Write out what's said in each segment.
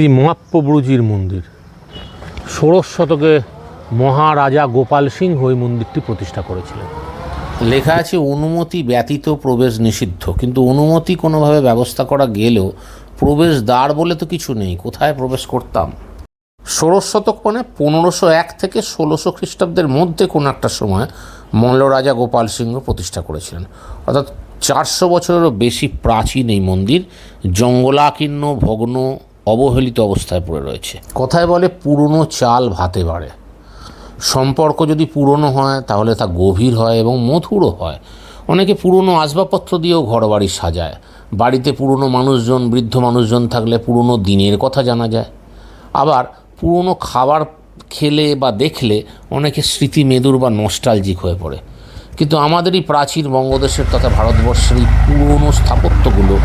শ্রী মহাপ্রভুজির মন্দির। ষোড়শ শতকে মহারাজা গোপাল সিংহ এই মন্দিরটি প্রতিষ্ঠা করেছিলেন। লেখা আছে, অনুমতি ব্যতীত প্রবেশ নিষিদ্ধ। কিন্তু অনুমতি কোনোভাবে ব্যবস্থা করা গেলেও প্রবেশ দ্বার বলে তো কিছু নেই। কোথায় প্রবেশ করতাম? ষোড়শ শতক মানে পনেরোশো এক থেকে ষোলোশো খ্রিস্টাব্দের মধ্যে কোনো একটা সময় মল্ল রাজা গোপাল সিংহ প্রতিষ্ঠা করেছিলেন। অর্থাৎ চারশো বছরেরও বেশি প্রাচীন এই মন্দির। জঙ্গলাকীর্ণ, ভগ্ন অবহেলিত অবস্থায় পড়ে রয়েছে। কথায় বলে পুরনো চাল ভাতে বাড়ে। সম্পর্ক যদি পুরনো হয়, তাহলে তা গভীর হয় এবং মধুরও হয়। অনেকে পুরনো আসবাবপত্র দিয়েও ঘরবাড়ি সাজায়। বাড়িতে পুরনো মানুষজন, বৃদ্ধ মানুষজন থাকলে পুরনো দিনের কথা জানা যায়। আবার পুরনো খাবার খেলে বা দেখলে অনেকে স্মৃতি মেদুর বা নস্টালজিক হয়ে পড়ে। কিন্তু আমাদেরই প্রাচীন বঙ্গদেশের তথা ভারতবর্ষের এই পুরনো স্থাপত্যগুলো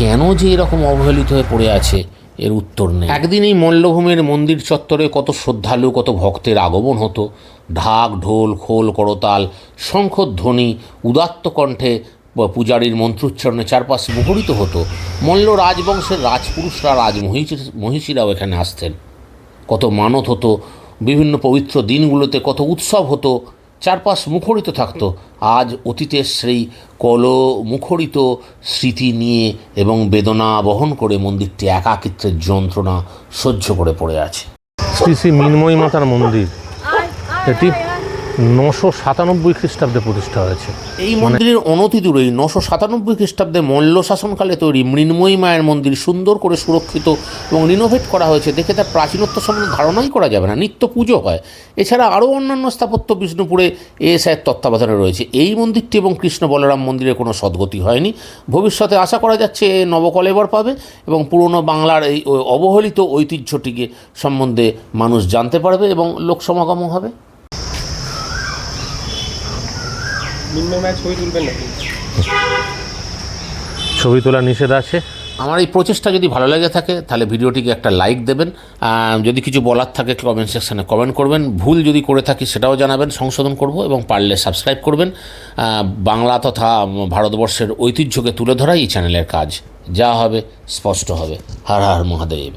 কেন যে এরকম অবহেলিত হয়ে পড়ে আছে, এর উত্তর নেই। একদিন এই মল্লভূমির মন্দির চত্বরে কত শ্রদ্ধালু, কত ভক্তের আগমন হতো। ঢাক, ঢোল, খোল, করতাল শঙ্খধ্বনি উদাত্ত কণ্ঠে পূজারীর মন্ত্রোচ্চারণে চারপাশ মুখরিত হতো। মল্ল রাজবংশের রাজপুরুষরা, রাজমহিষী, মহিষীরাও এখানে আসতেন। কত মানত হতো, বিভিন্ন পবিত্র দিনগুলোতে কত উৎসব হতো। চারপাশ মুখরিত থাকত। আজ অতীতের সেই কল মুখরিত স্মৃতি নিয়ে এবং বেদনা বহন করে মন্দিরটি একাকিত্বের যন্ত্রণা সহ্য করে পড়ে আছে। শ্রী শ্রী মিনময়ী মাতার মন্দির। এটি নশো সাতানব্বই খ্রিস্টাব্দে প্রতিষ্ঠা হয়েছে। এই মন্দিরের অনতি দূরেই নশো সাতানব্বই খ্রিস্টাব্দে মল্ল শাসনকালে তৈরি মৃন্ময়ী মায়ের মন্দির সুন্দর করে সুরক্ষিত এবং রিনোভেট করা হয়েছে। দেখে তার প্রাচীনত্ব সম্বন্ধে ধারণাই করা যাবে না। নিত্য পুজো হয়। এছাড়া আরও অন্যান্য স্থাপত্য বিষ্ণুপুরে এএসআইয়ের তত্ত্বাবধানে রয়েছে। এই মন্দিরটি এবং কৃষ্ণ বলরাম মন্দিরের কোনো সদ্গতি হয়নি। ভবিষ্যতে আশা করা যাচ্ছে এ নবকলেবর পাবে এবং পুরনো বাংলার এই অবহেলিত ঐতিহ্যটিকে সম্বন্ধে মানুষ জানতে পারবে এবং লোক সমাগমও হবে। ছবি তুলবেন নাকি? ছবি তোলা নিষেধ আছে। আমার এই প্রচেষ্টা যদি ভালো লেগে থাকে তাহলে ভিডিওটিকে একটা লাইক দেবেন। যদি কিছু বলার থাকে কমেন্ট সেকশানে কমেন্ট করবেন। ভুল যদি করে থাকি সেটাও জানাবেন সংশোধন করব এবং পারলে সাবস্ক্রাইব করবেন। বাংলা তথা ভারতবর্ষের ঐতিহ্যকে তুলে ধরাই এই চ্যানেলের কাজ। যা হবে স্পষ্ট হবে। হর হর মহাদেব।